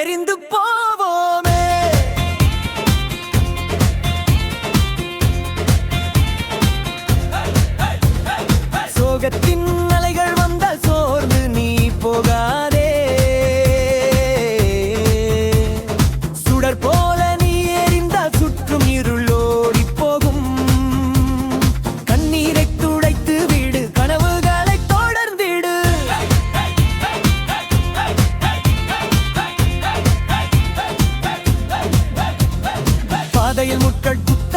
தெரிந்து போவோமே. சோகத்தின் good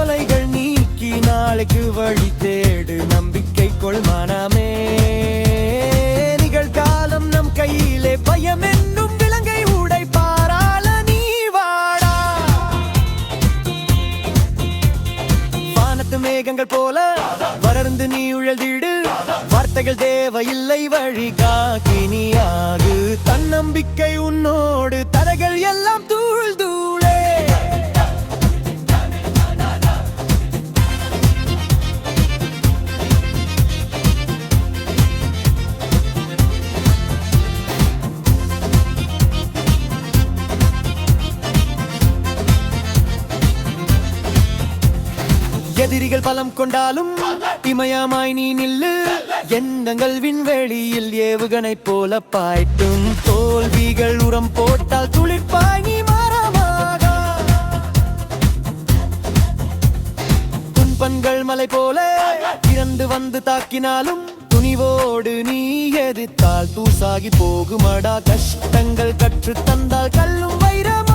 கவலைகள் நீக்கி நாளைக்கு வழி தேடு. நம்பிக்கை கொள் மனமே. நிகழ்காலம் நம் கையிலே. பயம் என்னும் விலங்கை உடை பாராள நீ வாடா. வானத்து மேகங்கள் போல வளர்ந்து நீ உழதிடு வார்த்தைகள் தேவையில்லை வழி காக்கினியாகு. தன்னம்பிக்கை உன்னோடு தரைகள் எல்லாம் தூள் எதிரிகள் பலம் கொண்டாலும் இமயமாய் நீ நில்லு. எண்ணங்கள் விண்வெளியில் ஏவுகணை போல பாய்ட்டும் தோல்விகள் உரம் போட்டால் துளிர்ப்பாய் நீ மாறமாக துன்பங்கள் மலை போல இறந்து வந்து தாக்கினாலும் துணிவோடு நீ எதிர்த்தால் தூசாகி போகுமடா. கஷ்டங்கள் கற்று தந்தால் கல்லும் வைரம்